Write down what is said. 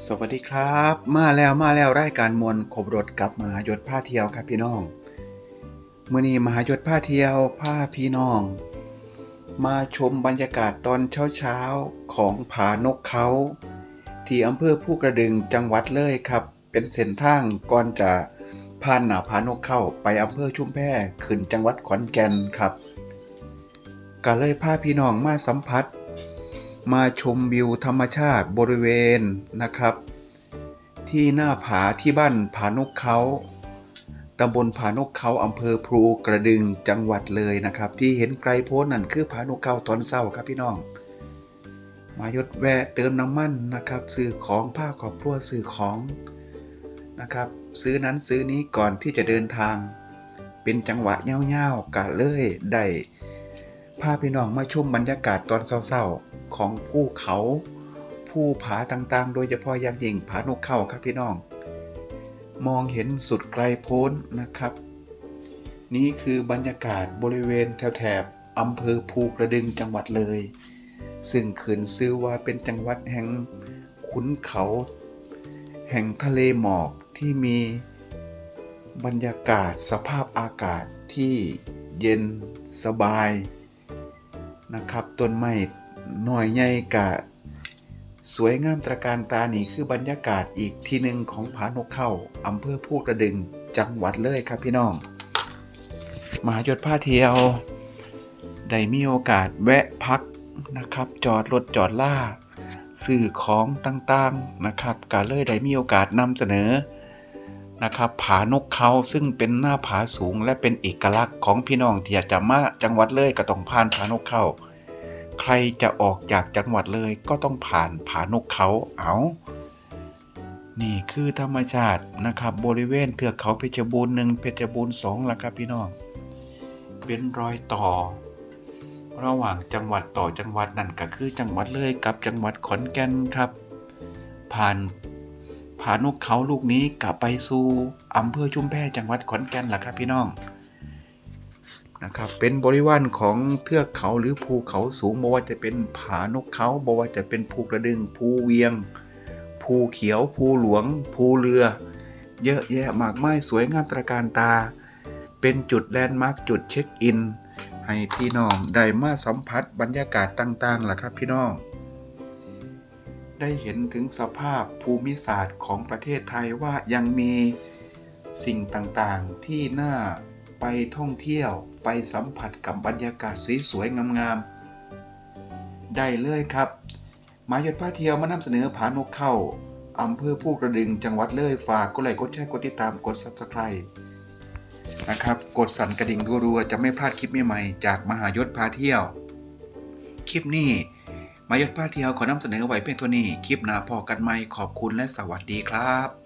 สวัสดีครับ มาแล้วมาแล้วรายการมวลขบรถกับมหายศผ้าเที่ยวครับพี่น้องมื่อนี้มหายศผ้าเที่ยวผ้าพี่น้อง มาชมบรรยากาศตอนเช้าๆของผานกเขา ที่อำเภอผู้กระดึงจังหวัดเลยครับ เป็นเส้นทางก่อนจะผ่านหนาผานกเข้าไปอำเภอชุมแพขึ้นจังหวัดขอนแก่นครับก็เลยพาพี่น้องมาสัมผัส มาชมวิวธรรมชาติบริเวณนะครับ ที่หน้าผาที่บ้านผานกเขาตำบลผานกเขาอำเภอพลูกระดึงจังหวัดเลยนะครับ ที่เห็นไกลโพ้นนั่นคือผานกเขาตอนเศร้าครับพี่น้อง มายศแวะเติมน้ำมันนะครับซื้อของผ้าขอบครัวซื้อของนะครับ ซื้อนั้นซื้อนี้ก่อนที่จะเดินทาง เป็นจังหวะเง่าวๆกะเลยได้พาพี่น้องมาชมบรรยากาศตอนเศร้าๆ ของภูเขาภูผาต่างๆ โดยเฉพาะอย่างยิ่งผานกเขาครับพี่น้อง มองเห็นสุดไกลโพ้นนะครับ นี่คือบรรยากาศบริเวณแถบอำเภอภูกระดึงจังหวัดเลย ซึ่งขืนซื้อว่าเป็นจังหวัดแห่งขุนเขา แห่งทะเลหมอกที่มีบรรยากาศสภาพอากาศที่เย็นสบายนะครับต้นไม้ หน่อยใหญ่กะ สวยงามตระการตานี่คือบรรยากาศอีกที่หนึ่งของผานกเข้าอำเภอพูกระดึงจังหวัดเลยครับพี่น้องมหาจดผ้าเที่ยว ได้มีโอกาสแวะพักนะครับ จอดรถจอดล่าสื่อของต่างๆนะครับก็เลยได้มีโอกาสนำเสนอนะครับผานกเขาซึ่งเป็นหน้าผาสูงและเป็นเอกลักษณ์ของพี่น้องที่อาจะมาจังหวัดเลยก็ต้องผ่านผานกเขา ใครจะออกจากจังหวัดเลยก็ต้องผ่านผานกเขาเอานี่คือธรรมชาตินะครับ บริเวณเทือกเขาเพชรบูรณ์หนึ่งเพชรบูรณ์สองละครับพี่น้อง เป็นรอยต่อ ระหว่างจังหวัดต่อจังหวัดนั่นก็คือจังหวัดเลยกับจังหวัดขอนแก่นครับ ผ่านผานกเขาลูกนี้กลับไปสู่อำเภอชุมแพจังหวัดขอนแก่นล่ะครับพี่น้อง นะครับเป็นบริวารของเทือกเขาหรือภูเขาสูงบ่ว่าจะเป็นผานกเขาบ่ว่าจะเป็นภูกระดึงภูเวียง ภูเขียว ภูหลวง ภูเรือ เยอะแยะมากมายสวยงามตระการตา เป็นจุดแลนด์มาร์คจุดเช็คอิน ให้พี่น้องได้มาสัมผัสบรรยากาศต่างๆล่ะครับพี่น้อง ได้เห็นถึงสภาพภูมิศาสตร์ของประเทศไทยว่ายังมีสิ่งต่างๆที่น่า ไปท่องเที่ยวไปสัมผัสกับบรรยากาศสวยๆงามๆ ได้เลยครับ มาหยดผ้าเที่ยวมานำเสนอผานกเข้าอำเภอผู้กระดึงจังหวัดเลยฝากกดไลค์กดแชร์กดติดตามกด Subscribe นะครับ กดสั่นกระดิ่งรัวๆจะไม่พลาดคลิปใหม่ๆจากมหายศพาเที่ยว คลิปนี้มายศพาเที่ยวขอนำเสนอไว้เพียงเท่านี้ คลิปหน้าพอกันไหมขอบคุณและสวัสดีครับ